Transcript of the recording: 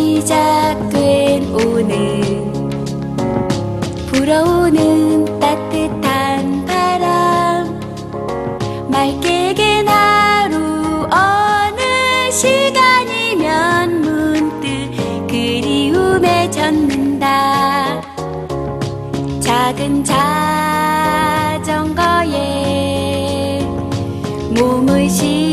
시작된 오늘. 불어오는 따뜻한 바람. 맑게 갠 하루 어느 시간이면 문득 그리움에 젖는다. 작은 자전거에 몸을 싣